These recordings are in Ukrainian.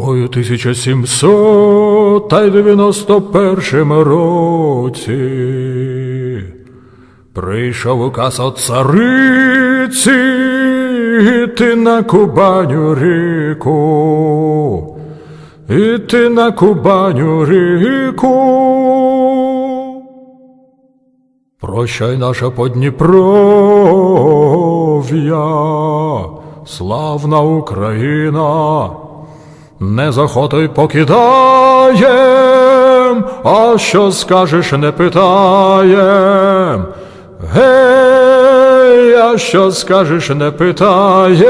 Ой, у 1791 році прийшов указ от цариці іти на Кубаню ріку, іти на Кубаню ріку. Прощай наша Подніпров'я, славна Україна, не захотой покидаєм, а що скажеш, не питаєм. Гей, а що скажеш, не питаєм.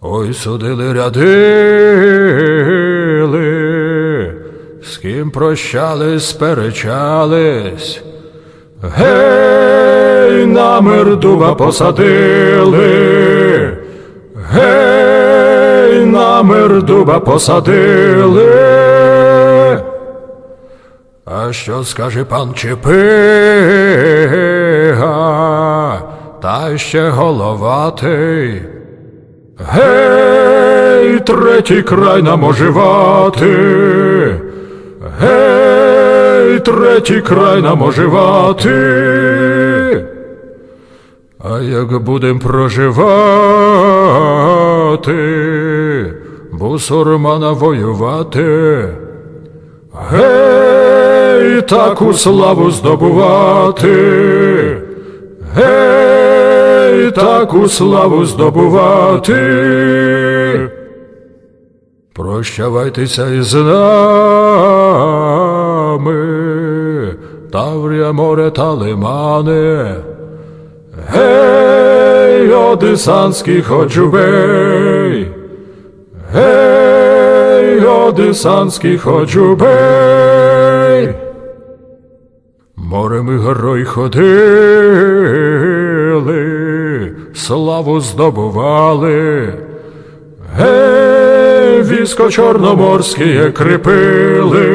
Ой, судили рядили, з ким прощались, сперечались. Гей, намир дуба посадили, дуба посадили. А що скаже пан Чепига, та ще головатий? Гей, третій край нам оживати. Гей, третій край нам оживати. А як будем проживати, бусурмана воювати. Гей, таку славу здобувати. Гей, таку славу здобувати. Прощавайтеся із нами, Таврія море та лимани. Гей, одесанський ходжубей, Гей, одесанський ходжубей. Морем і горой ходили, славу здобували. Гей, військо чорноморське кріпили.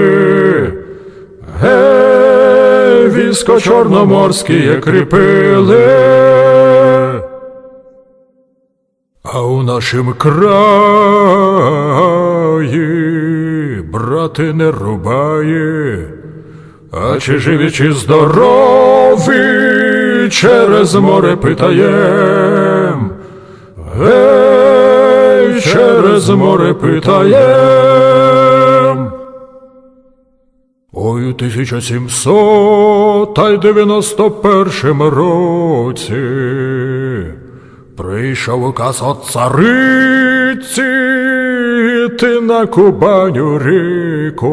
Гей, військо чорноморське кріпили. А у нашім краї брати не рубає. А чи живі, чи здорові, через море питаєм. Гей, через море питаєм. Ой, у 1791 році прийшов указ от цариці ти на Кубаню ріку.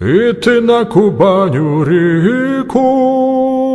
Іти на Кубаню ріку.